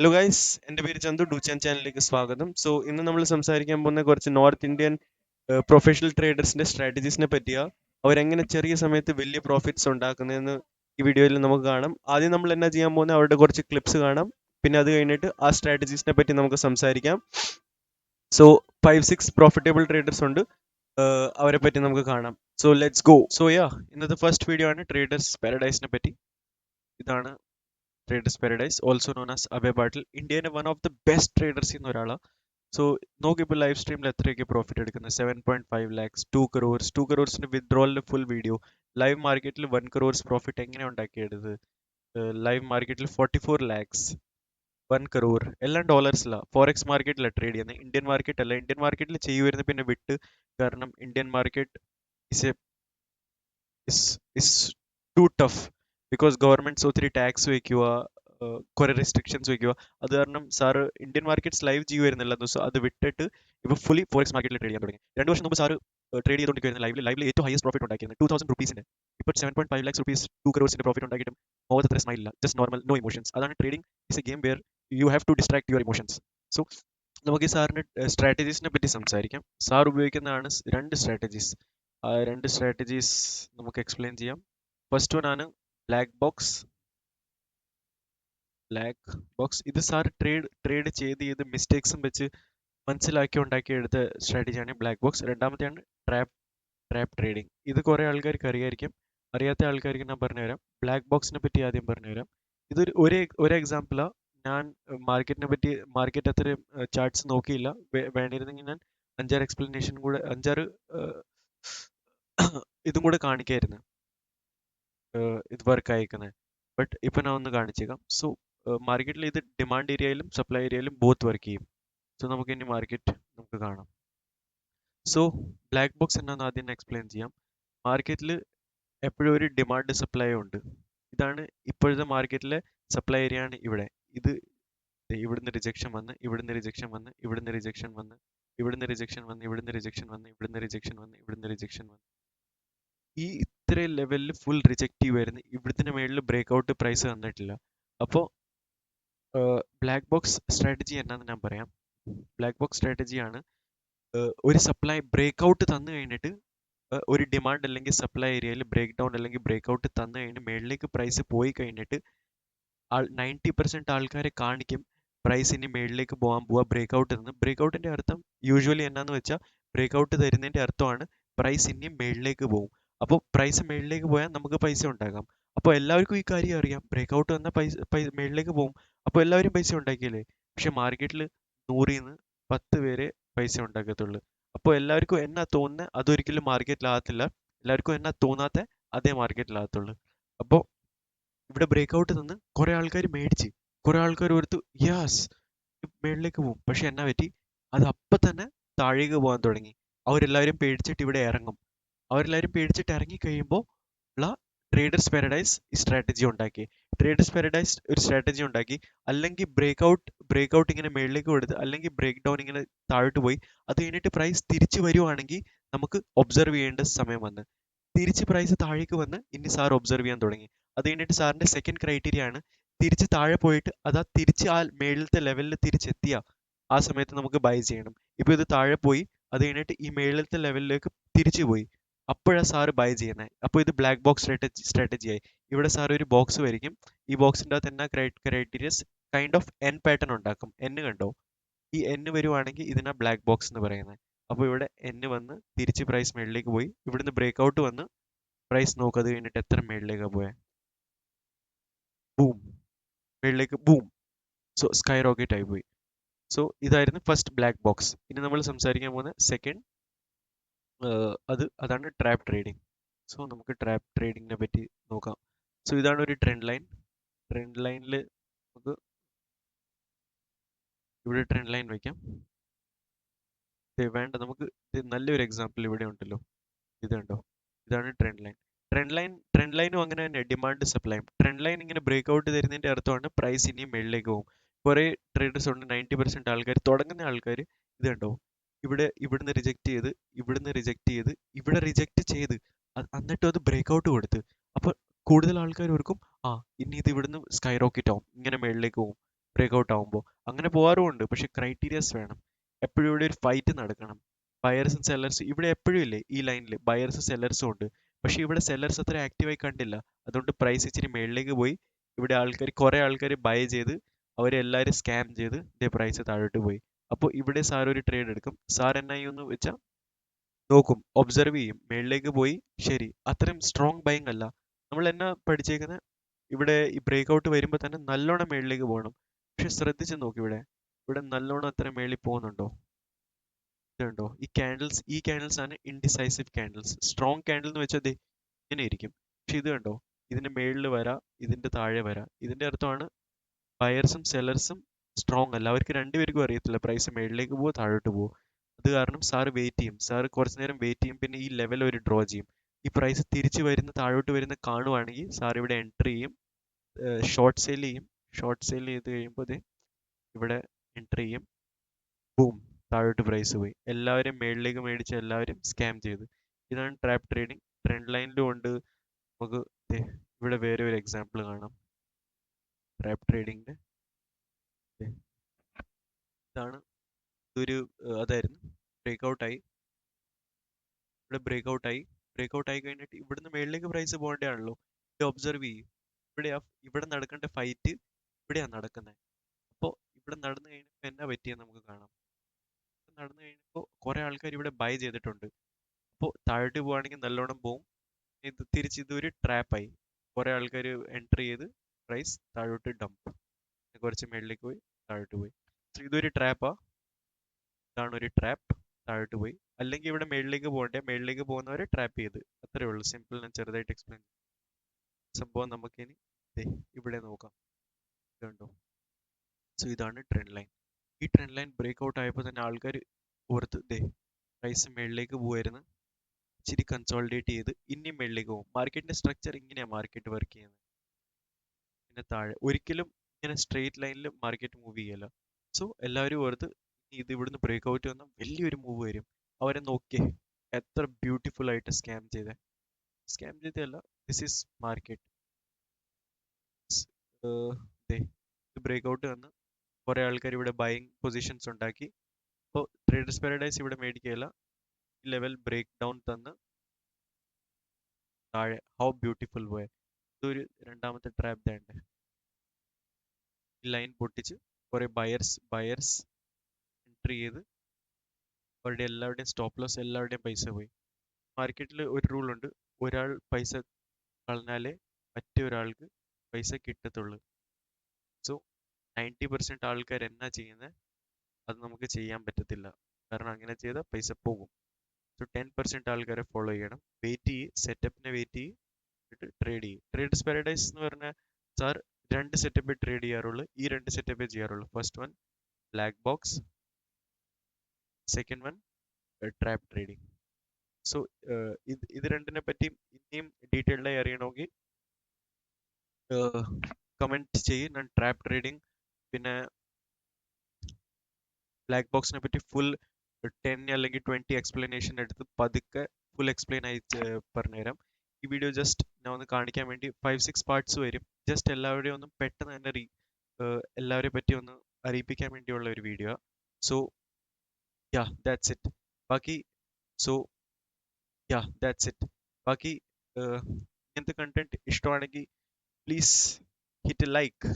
Hello guys എന്റെ പേര് ചന്തു ഡൂച്ചാൻ ചാനലിലേക്ക് സ്വാഗതം. സോ ഇന്ന് നമ്മൾ സംസാരിക്കാൻ പോകുന്ന കുറച്ച് നോർത്ത് ഇന്ത്യൻ പ്രൊഫഷണൽ ട്രേഡേഴ്സിന്റെ സ്ട്രാറ്റജീസിനെ പറ്റിയാ അവരെങ്ങനെ ചെറിയ സമയത്ത് വലിയ പ്രോഫിറ്റ്സ് ഉണ്ടാക്കുന്നതെന്ന് ഈ വീഡിയോയിൽ നമുക്ക് കാണാം. ആദ്യം നമ്മൾ എന്നാ ചെയ്യാൻ പോകുന്നത് അവരുടെ കുറച്ച് ക്ലിപ്സ് കാണാം. പിന്നെ അത് കഴിഞ്ഞിട്ട് ആ സ്ട്രാറ്റജീസിനെ പറ്റി നമുക്ക് സംസാരിക്കാം. So five six profitable traders ഉണ്ട്. അവരെ പറ്റി നമുക്ക് കാണാം. So let's go so yeah ഇന്നത്തെ ഫസ്റ്റ് വീഡിയോ ആണ് ട്രേഡേഴ്സ് പാരഡൈസിനെ പറ്റി. ഇതാണ് traders paradise also known as Abhay Patil ഇന്ത്യയിലെ one of the best traders ചെയ്യുന്ന ഒരാളാണ് സോ നോക്കിയപ്പോൾ ലൈവ് സ്ട്രീമിൽ എത്രയൊക്കെ പ്രോഫിറ്റ് എടുക്കുന്നത് seven point five lakhs two crores two ക്രോർസിന്റെ വിത്ഡ്രോളിൽ ഫുൾ വീഡിയോ ലൈവ് മാർക്കറ്റിൽ വൺ കറോർസ് പ്രോഫിറ്റ് എങ്ങനെ ഉണ്ടാക്കിയെടുത്ത്? ലൈവ് മാർക്കറ്റിൽ forty four lakhs one crore എല്ലാം ഡോളേഴ്സിലാണ് ഫോറെക്സ് മാർക്കറ്റിലാണ് ട്രേഡ് ചെയ്യുന്നത് ഇന്ത്യൻ മാർക്കറ്റ് അല്ല. ഇന്ത്യൻ മാർക്കറ്റിൽ ചെയ്യുമായിരുന്നു പിന്നെ വിട്ട്. കാരണം Indian market is a is is too tough because governments ഒത്തിരി ടാക്സ് വയ്ക്കുക കുറേ റെസ്ട്രിക്ഷൻസ് വയ്ക്കുക അത് കാരണം സാറ് ഇന്ത്യൻ മാർക്കറ്റ്സ് ലൈവ് ചെയ്യുമായിരുന്നില്ല ദിവസം അത് വിട്ടിട്ട് ഇപ്പോൾ ഫുള്ളി ഫോറക്സ് മാർക്കറ്റിൽ ട്രേഡ് ചെയ്യാൻ തുടങ്ങി. രണ്ട് വർഷം മുമ്പ് സാറ് ട്രേഡ് ചെയ്തുകൊണ്ടിരിക്കുന്ന ലൈവിൽ ലൈവിൽ ഏറ്റവും ഹയസ്റ്റ് പ്രോഫിറ്റ് ഉണ്ടാക്കിയിരുന്നു. ടു തൗസൻഡ് റുപ്പീസിന് ഇപ്പോൾ seven point five lakhs rupees two ക്രോസിന്റെ profit ഉണ്ടാക്കിയിട്ടും മുഖത്ത് അത്ര സ്മൈൽ ഇല്ല. ജസ്റ്റ് നോർമൽ നോ ഇമോഷൻസ് അതാണ് trading is a game where you have to distract your emotions so നമുക്ക് ഈ സാറിന്റെ സ്ട്രാറ്റജീസിനെ പറ്റി സംസാരിക്കാം. സാർ ഉപയോഗിക്കുന്നതാണ് രണ്ട് സ്ട്രാറ്റജീസ് ആ രണ്ട് സ്ട്രാറ്റജീസ് നമുക്ക് എക്സ്പ്ലെയിൻ ചെയ്യാം. ഫസ്റ്റ് വൺ ആണ് ബ്ലാക്ക് ബോക്സ് ബ്ലാക്ക് ബോക്സ് ഇത് സാർ ട്രേഡ് ട്രേഡ് ചെയ്ത് ചെയ്ത് മിസ്റ്റേക്സും വെച്ച് മനസ്സിലാക്കി ഉണ്ടാക്കിയെടുത്ത സ്ട്രാറ്റജിയാണ് ബ്ലാക്ക് ബോക്സ് രണ്ടാമത്തെയാണ് ട്രാപ്പ് ട്രാപ്പ് ട്രേഡിംഗ് ഇത് കുറേ ആൾക്കാർക്ക് അറിയായിരിക്കും. അറിയാത്ത ആൾക്കാർക്ക് ഞാൻ പറഞ്ഞുതരാം ബ്ലാക്ക് ബോക്സിനെ പറ്റി ആദ്യം പറഞ്ഞുതരാം ഇതൊരു ഒരു ഒരു എക്സാമ്പിളാണ് ഞാൻ മാർക്കറ്റിനെ പറ്റി മാർക്കറ്റ് അത്രയും ചാർട്ട്സ് നോക്കിയില്ല. വേണ്ടിയിരുന്നെങ്കിൽ ഞാൻ അഞ്ചാറ് എക്സ്പ്ലനേഷൻ കൂടെ അഞ്ചാറ് ഇതും കൂടെ കാണിക്കായിരുന്നു. ഇത് വർക്ക് അയക്കുന്നത് ബട്ട് ഇപ്പം ഞാൻ ഒന്ന് കാണിച്ചേക്കാം. സോ മാർക്കറ്റിൽ ഇത് ഡിമാൻഡ് ഏരിയയിലും സപ്ലൈ ഏരിയയിലും ബോത്ത് വർക്ക് ചെയ്യും. സോ നമുക്ക് ഇനി മാർക്കറ്റ് നമുക്ക് കാണാം. സോ ബ്ലാക്ക് ബോക്സ് എന്നാന്ന് ആദ്യം എക്സ്പ്ലെയിൻ ചെയ്യാം. മാർക്കറ്റിൽ എപ്പോഴും ഒരു ഡിമാൻഡ് സപ്ലൈ ഉണ്ട്. ഇതാണ് ഇപ്പോഴത്തെ മാർക്കറ്റിലെ സപ്ലൈ ഏരിയ ആണ് ഇവിടെ. ഇത് ഇവിടുന്ന് റിജക്ഷൻ വന്ന് ഇവിടുന്ന് റിജക്ഷൻ വന്ന് ഇവിടുന്ന് റിജക്ഷൻ വന്ന് ഇവിടുന്ന് റിജക്ഷൻ വന്ന് ഇവിടുന്ന് റിജക്ഷൻ വന്ന് ഇവിടുന്ന് റിജക്ഷൻ വന്ന് ഇവിടുന്ന് റിജക്ഷൻ വന്ന്. ഈ ഇത്രയും ലെവലിൽ ഫുൾ റിജക്റ്റീവ് ആയിരുന്നു ഇവിടുത്തെ മേളിൽ ബ്രേക്ക് ഔട്ട് പ്രൈസ് തന്നിട്ടില്ല അപ്പോൾ ബ്ലാക്ക് ബോക്സ് സ്ട്രാറ്റജി എന്നാന്ന് ഞാൻ പറയാം. ബ്ലാക്ക് ബോക്സ് സ്ട്രാറ്റജിയാണ് ഒരു സപ്ലൈ ബ്രേക്ക് ഔട്ട് തന്നു കഴിഞ്ഞിട്ട് ഒരു ഡിമാൻഡ് അല്ലെങ്കിൽ സപ്ലൈ ഏരിയയിൽ ബ്രേക്ക് ഡൗൺ അല്ലെങ്കിൽ ബ്രേക്ക് ഔട്ട് തന്നു കഴിഞ്ഞ് മേളിലേക്ക് പ്രൈസ് പോയി കഴിഞ്ഞിട്ട് ആൾ നയന്റി പെർസെന്റ് ആൾക്കാരെ കാണിക്കും. പ്രൈസ് ഇനി മേളിലേക്ക് പോകാൻ പോവാ ബ്രേക്ക് ഔട്ട് നിന്ന് ബ്രേക്ക് ഔട്ടിന്റെ അർത്ഥം യൂഷ്വലി എന്നാന്ന് വെച്ചാൽ ബ്രേക്ക് ഔട്ട് തരുന്നതിന്റെ അർത്ഥമാണ് പ്രൈസ് ഇനി മേളിലേക്ക് പോകും. അപ്പോൾ പ്രൈസ് മേളിലേക്ക് പോയാൽ നമുക്ക് പൈസ ഉണ്ടാക്കാം. അപ്പോൾ എല്ലാവർക്കും ഈ കാര്യം അറിയാം. ബ്രേക്ക് ഔട്ട് വന്നാൽ പൈസ പൈസ മേളിലേക്ക് പോകും. അപ്പോൾ എല്ലാവരും പൈസ ഉണ്ടാക്കിയല്ലേ? പക്ഷെ മാർക്കറ്റിൽ നൂറിൽ നിന്ന് പത്ത് പേരെ പൈസ ഉണ്ടാക്കത്തുള്ളൂ. അപ്പോൾ എല്ലാവർക്കും എന്നാ തോന്നുന്നത് അതൊരിക്കലും മാർക്കറ്റിലാകത്തില്ല എല്ലാവർക്കും എന്നാ തോന്നാത്ത അതേ മാർക്കറ്റിലാകത്തുള്ളൂ അപ്പോൾ ഇവിടെ ബ്രേക്ക് ഔട്ട് നിന്ന് കുറേ ആൾക്കാർ മേടിച്ച് കുറേ ആൾക്കാർ ഓർത്തു യാസ് മേളിലേക്ക് പോകും. പക്ഷെ എന്നാ പറ്റി? അത് അപ്പം തന്നെ താഴേക്ക് പോകാൻ തുടങ്ങി. അവരെല്ലാവരും പേടിച്ചിട്ട് ഇവിടെ ഇറങ്ങും. അവരെല്ലാവരും പേടിച്ചിട്ട് ഇറങ്ങി കഴിയുമ്പോൾ ഉള്ള ട്രേഡേഴ്സ് പാരഡൈസ് ഈ സ്ട്രാറ്റജി ഉണ്ടാക്കി. ട്രേഡേഴ്സ് പാരഡൈസ് ഒരു സ്ട്രാറ്റജി ഉണ്ടാക്കി. അല്ലെങ്കിൽ ബ്രേക്ക് ഔട്ട് ബ്രേക്ക് ഔട്ട് ഇങ്ങനെ മേളിലേക്ക് കൊടുത്ത് അല്ലെങ്കിൽ ബ്രേക്ക് ഡൗൺ ഇങ്ങനെ താഴോട്ട് പോയി. അത് കഴിഞ്ഞിട്ട് പ്രൈസ് തിരിച്ചു വരുവാണെങ്കിൽ നമുക്ക് ഒബ്സർവ് ചെയ്യേണ്ട സമയം വന്ന്. തിരിച്ച് പ്രൈസ് താഴേക്ക് വന്ന് ഇനി സാർ ഒബ്സർവ് ചെയ്യാൻ തുടങ്ങി. അത് കഴിഞ്ഞിട്ട് സാറിന്റെ സെക്കൻഡ് ക്രൈറ്റീരിയ ആണ് തിരിച്ച് താഴെ പോയിട്ട് അതാ തിരിച്ച് ആ മേളിലത്തെ ലെവലിൽ തിരിച്ചെത്തിയ ആ സമയത്ത് നമുക്ക് ബൈ ചെയ്യണം. ഇപ്പോൾ ഇത് താഴെ പോയി. അത് കഴിഞ്ഞിട്ട് ഈ മേളിലത്തെ ലെവലിലേക്ക് തിരിച്ചു പോയി. അപ്പോഴാണ് സാറ് ബൈ ചെയ്യുന്നത് അപ്പോൾ ഇത് ബ്ലാക്ക് ബോക്സ് സ്ട്രാറ്റജി ആയി. ഇവിടെ സാർ ഒരു ബോക്സ് വരിക്കും ഈ ബോക്സിന്റെ അകത്ത് എന്നാ criterias kind of N pattern ഉണ്ടാക്കും. എൻ കണ്ടോ? ഈ എൻ വരുവാണെങ്കിൽ ഇതിനാ ബ്ലാക്ക് ബോക്സ് എന്ന് പറയുന്നത് അപ്പോൾ ഇവിടെ എൻ വന്ന് തിരിച്ച് പ്രൈസ് മേളിലേക്ക് പോയി. ഇവിടുന്ന് ബ്രേക്ക് ഔട്ട് വന്ന് പ്രൈസ് നോക്കുക അത് കഴിഞ്ഞിട്ട് എത്ര മേളിലേക്കാണ് പോയത് ബൂം മേളിലേക്ക് ബൂം സോ സ്കൈ റോക്കറ്റ് ആയി പോയി. സോ ഇതായിരുന്നു ഫസ്റ്റ് ബ്ലാക്ക് ബോക്സ് ഇനി നമ്മൾ സംസാരിക്കാൻ പോകുന്ന സെക്കൻഡ് അത് അതാണ് ട്രാപ്പ് ട്രേഡിംഗ് സോ നമുക്ക് ട്രാപ്പ് ട്രേഡിങ്ങിനെ പറ്റി നോക്കാം. സോ ഇതാണ് ഒരു ട്രെൻഡ് ലൈൻ ട്രെൻഡ് ലൈനിൽ നമുക്ക് ഇവിടെ ട്രെൻഡ് ലൈൻ വയ്ക്കാം വേണ്ട നമുക്ക് നല്ലൊരു എക്സാമ്പിൾ ഇവിടെ ഉണ്ടല്ലോ. ഇത് കണ്ടോ? ഇതാണ് trend line trend line trend ലൈനും അങ്ങനെ തന്നെ ഡിമാൻഡ് സപ്ലൈയും ട്രെൻഡ് ലൈൻ ഇങ്ങനെ ബ്രേക്ക് ഔട്ട് തരുന്നതിന്റെ അർത്ഥമാണ് പ്രൈസ് ഇനിയും മേളിലേക്ക് പോകും. കുറേ ട്രേഡേഴ്സ് ഉണ്ട് നയന്റി പെർസെന്റ് ആൾക്കാർ തുടങ്ങുന്ന ആൾക്കാർ ഇത് കണ്ടോ? ഇവിടെ ഇവിടുന്ന് റിജക്റ്റ് ചെയ്ത് ഇവിടുന്ന് റിജക്റ്റ് ചെയ്ത് ഇവിടെ റിജക്റ്റ് ചെയ്ത് എന്നിട്ടും അത് ബ്രേക്ക് ഔട്ട് കൊടുത്ത്. അപ്പോൾ കൂടുതൽ ആൾക്കാർ ഓർക്കും ആ ഇനി ഇത് ഇവിടുന്ന് സ്കൈ റോക്കറ്റ് ആവും. ഇങ്ങനെ മേളിലേക്ക് പോകും ബ്രേക്ക് ഔട്ട് ആകുമ്പോൾ അങ്ങനെ പോകാറുമുണ്ട് പക്ഷേ ക്രൈറ്റീരിയസ് വേണം. എപ്പോഴും ഇവിടെ ഒരു ഫൈറ്റ് നടക്കണം. ബയേഴ്സും സെല്ലേഴ്സും ഇവിടെ എപ്പോഴും ഇല്ലേ ഈ ലൈനിൽ ബയേഴ്സും സെല്ലേഴ്സും ഉണ്ട്. പക്ഷേ ഇവിടെ സെല്ലേഴ്സ് അത്ര ആക്റ്റീവായി കണ്ടില്ല. അതുകൊണ്ട് പ്രൈസ് ഇച്ചിരി മേളിലേക്ക് പോയി. ഇവിടെ ആൾക്കാർ കുറേ ആൾക്കാർ ബൈ ചെയ്ത് അവരെല്ലാവരും സ്കാം ചെയ്ത് ഇതേ പ്രൈസ് താഴോട്ട് പോയി. അപ്പോൾ ഇവിടെ സാർ ഒരു ട്രേഡ് എടുക്കും. സാർ എന്നായി എന്ന് വെച്ചാൽ നോക്കും ഒബ്സർവ് ചെയ്യും മേളിലേക്ക് പോയി ശരി അത്രയും സ്ട്രോങ് ബൈങ് അല്ല. നമ്മൾ എന്നാ പഠിച്ചേക്കുന്നത് ഇവിടെ ഈ ബ്രേക്ക് ഔട്ട് വരുമ്പോൾ തന്നെ നല്ലോണം മേളിലേക്ക് പോകണം. പക്ഷെ ശ്രദ്ധിച്ച് നോക്കി ഇവിടെ. ഇവിടെ നല്ലോണം അത്ര മേളിൽ പോകുന്നുണ്ടോ? ഇതുണ്ടോ? ഈ ക്യാൻഡിൽസ് ഈ ക്യാൻഡിൽസ് ആണ് ഇൻഡിസൈസീവ് ക്യാൻഡിൽസ് സ്ട്രോങ് ക്യാൻഡിൽ എന്ന് വെച്ചാൽ ഇങ്ങനെ ഇരിക്കും. പക്ഷെ ഇത് കണ്ടോ? ഇതിന്റെ മേളിൽ വരാ ഇതിന്റെ താഴെ വരാ. ഇതിന്റെ അർത്ഥമാണ് ബയേഴ്സും സെല്ലർസും സ്ട്രോങ് അല്ല. അവർക്ക് രണ്ടുപേർക്കും അറിയത്തില്ല. പ്രൈസ് മേളിലേക്ക് പോവോ താഴോട്ട് പോവോ അത് കാരണം സാർ വെയിറ്റ് ചെയ്യും. സാർ കുറച്ച് നേരം വെയിറ്റ് ചെയ്യും. പിന്നെ ഈ ലെവൽ ഒരു ഡ്രോ ചെയ്യും. ഈ പ്രൈസ് തിരിച്ച് വരുന്ന താഴോട്ട് വരുന്ന കാണുവാണെങ്കിൽ സാർ ഇവിടെ എൻട്രി ചെയ്യും. ഷോർട്ട് സെയിൽ ചെയ്യും. ഷോർട്ട് സെയിൽ ചെയ്ത് കഴിയുമ്പോൾ ഇവിടെ എൻട്രി ചെയ്യും. ബൂം താഴോട്ട് പ്രൈസ് പോയി. എല്ലാവരും മേളിലേക്ക് മേടിച്ച് എല്ലാവരും സ്കാം ചെയ്തു. ഇതാണ് ട്രാപ്പ് ട്രേഡിംഗ് ട്രെൻഡ് ലൈനിലും ഉണ്ട്. നമുക്ക് ഇവിടെ വേറെ ഒരു എക്സാമ്പിൾ കാണാം. ട്രാപ്പ് ട്രേഡിങ്ങിന്റെ ഇതാണ് ഇതൊരു അതായിരുന്നു ബ്രേക്ക് ഔട്ട് ആയി. ഇവിടെ ബ്രേക്ക് ഔട്ട് ആയി. ബ്രേക്ക് ഔട്ട് ആയി കഴിഞ്ഞിട്ട് ഇവിടുന്ന് മേളിലേക്ക് പ്രൈസ് പോകേണ്ടതാണല്ലോ. ഇത് ഒബ്സർവ് ചെയ്യും. ഇവിടെ ഇവിടെ നടക്കേണ്ട ഫൈറ്റ് ഇവിടെയാണ് നടക്കുന്നത് അപ്പോൾ ഇവിടെ നടന്നു കഴിഞ്ഞപ്പോൾ എന്നാ പറ്റിയെന്ന് നമുക്ക് കാണാം. നടന്നു കഴിഞ്ഞപ്പോൾ കുറേ ആൾക്കാർ ഇവിടെ ബൈ ചെയ്തിട്ടുണ്ട്. അപ്പോൾ താഴോട്ട് പോവുകയാണെങ്കിൽ നല്ലോണം പോവും. ഇത് തിരിച്ച് ഇതൊരു ട്രാപ്പായി കുറേ ആൾക്കാർ എൻട്രി ചെയ്ത് പ്രൈസ് താഴോട്ട് ഡംപ് കുറച്ച് മേളിലേക്ക് പോയി താഴോട്ട് പോയി. സോ ഇതൊരു ട്രാപ്പാ ഇതാണ് ഒരു ട്രാപ്പ് താഴോട്ട് പോയി. അല്ലെങ്കിൽ ഇവിടെ മേളിലേക്ക് പോകണ്ടേ? മേളിലേക്ക് പോകുന്നവരെ ട്രാപ്പ് ചെയ്ത്. അത്രേ ഉള്ളൂ. സിമ്പിൾ ഞാൻ ചെറുതായിട്ട് എക്സ്പ്ലെയിൻ സംഭവം നമുക്കിനി ഇവിടെ നോക്കാം. ഇതുണ്ടോ? സോ ഇതാണ് ട്രെൻഡ് ലൈൻ ഈ ട്രെൻഡ് ലൈൻ ബ്രേക്ക് ഔട്ട് ആയപ്പോൾ തന്നെ ആൾക്കാർ ഓർത്ത് ദേ പ്രൈസ് മേളിലേക്ക് പോയിരുന്നു ഇച്ചിരി കൺസോളിഡേറ്റ് ചെയ്ത് ഇനി മേളിലേക്ക് പോകും. മാർക്കറ്റിന്റെ സ്ട്രക്ചർ ഇങ്ങനെയാണ് മാർക്കറ്റ് വർക്ക് ചെയ്യുന്നത്. പിന്നെ താഴെ. ഒരിക്കലും ഇങ്ങനെ സ്ട്രെയിറ്റ് ലൈനിൽ മാർക്കറ്റ് മൂവ് ചെയ്യല്ല സോ എല്ലാവരും ഓർത്ത് ഇത് ഇവിടുന്ന് ബ്രേക്ക് ഔട്ട് വന്ന വലിയൊരു മൂവ് വരും. അവരെ നോക്കി എത്ര ബ്യൂട്ടിഫുൾ ആയിട്ട് സ്കാം ചെയ്തേ. Scam ചെയ്തല്ല this is market break out വന്ന് കുറേ ആൾക്കാർ ഇവിടെ ബൈങ് പൊസിഷൻസ് ഉണ്ടാക്കി. അപ്പോൾ ട്രേഡേഴ്സ് പാരഡൈസ് ഇവിടെ മേടിക്കുകയില്ല ലെവൽ ബ്രേക്ക് ഡൗൺ തന്ന് താഴെ. ഹൗ ബ്യൂട്ടിഫുൾ പോയ. ഇതൊരു രണ്ടാമത്തെ ട്രാപ്പ് ഈ ലൈൻ പൊട്ടിച്ച് കുറേ ബയർസ് ബയർസ് എൻട്രി ചെയ്ത് അവരുടെ എല്ലാവരുടെയും സ്റ്റോപ്പ് ലോസ് എല്ലാവരുടെയും പൈസ പോയി. മാർക്കറ്റിൽ ഒരു റൂൾ ഉണ്ട്. ഒരാൾ പൈസ കളഞ്ഞാലേ മറ്റൊരാൾക്ക് പൈസ കിട്ടത്തുള്ളൂ. സോ നയന്റി പെർസെന്റ് ആൾക്കാർ എന്നാ ചെയ്യുന്നത് അത് നമുക്ക് ചെയ്യാൻ പറ്റത്തില്ല. കാരണം അങ്ങനെ ചെയ്താൽ പൈസ പോകും. സോ ടെൻ പെർസെന്റ് ആൾക്കാരെ ഫോളോ ചെയ്യണം. വെയിറ്റ് ചെയ്യ് സെറ്റപ്പിനെ വെയിറ്റ് ചെയ്യ് ട്രേഡ് ചെയ്യും. ട്രേഡ് പാരഡൈസ് എന്ന് പറഞ്ഞാൽ സാർ രണ്ട് സെറ്റപ്പ് ട്രേഡ് ചെയ്യാറുള്ളൂ. ഈ രണ്ട് സെറ്റപ്പ് ചെയ്യാറുള്ളൂ. First one black box second one trap trading so ഇത് ഇത് രണ്ടിനെ പറ്റി ഇനിയും ഡീറ്റെയിൽഡായി അറിയണമെങ്കിൽ കമന്റ് ചെയ്യും. ഞാൻ ട്രാപ്പ് ട്രേഡിംഗ് പിന്നെ ബ്ലാക്ക് ബോക്സിനെ പറ്റി ഫുൾ ടെൻ അല്ലെങ്കിൽ ട്വന്റി എക്സ്പ്ലനേഷൻ എടുത്ത് പതുക്കെ ഫുൾ എക്സ്പ്ലെയിൻ ആയി പറഞ്ഞുതരാം. ഈ വീഡിയോ ജസ്റ്റ് ഞാൻ ഒന്ന് കാണിക്കാൻ വേണ്ടി ഫൈവ് സിക്സ് പാർട്സ് വരും. ജസ്റ്റ് എല്ലാവരുടെയും ഒന്ന് പെട്ടെന്ന് തന്നെ റീ എല്ലാവരെ പറ്റി ഒന്ന് അറിയിപ്പിക്കാൻ വേണ്ടിയുള്ള ഒരു video so yeah that's it ബാക്കി സോ യാ ദാറ്റ്സ് ഇറ്റ് ബാക്കി ഇങ്ങനത്തെ കണ്ടന്റ് ഇഷ്ടമാണെങ്കിൽ പ്ലീസ് ഹിറ്റ് ലൈക്ക്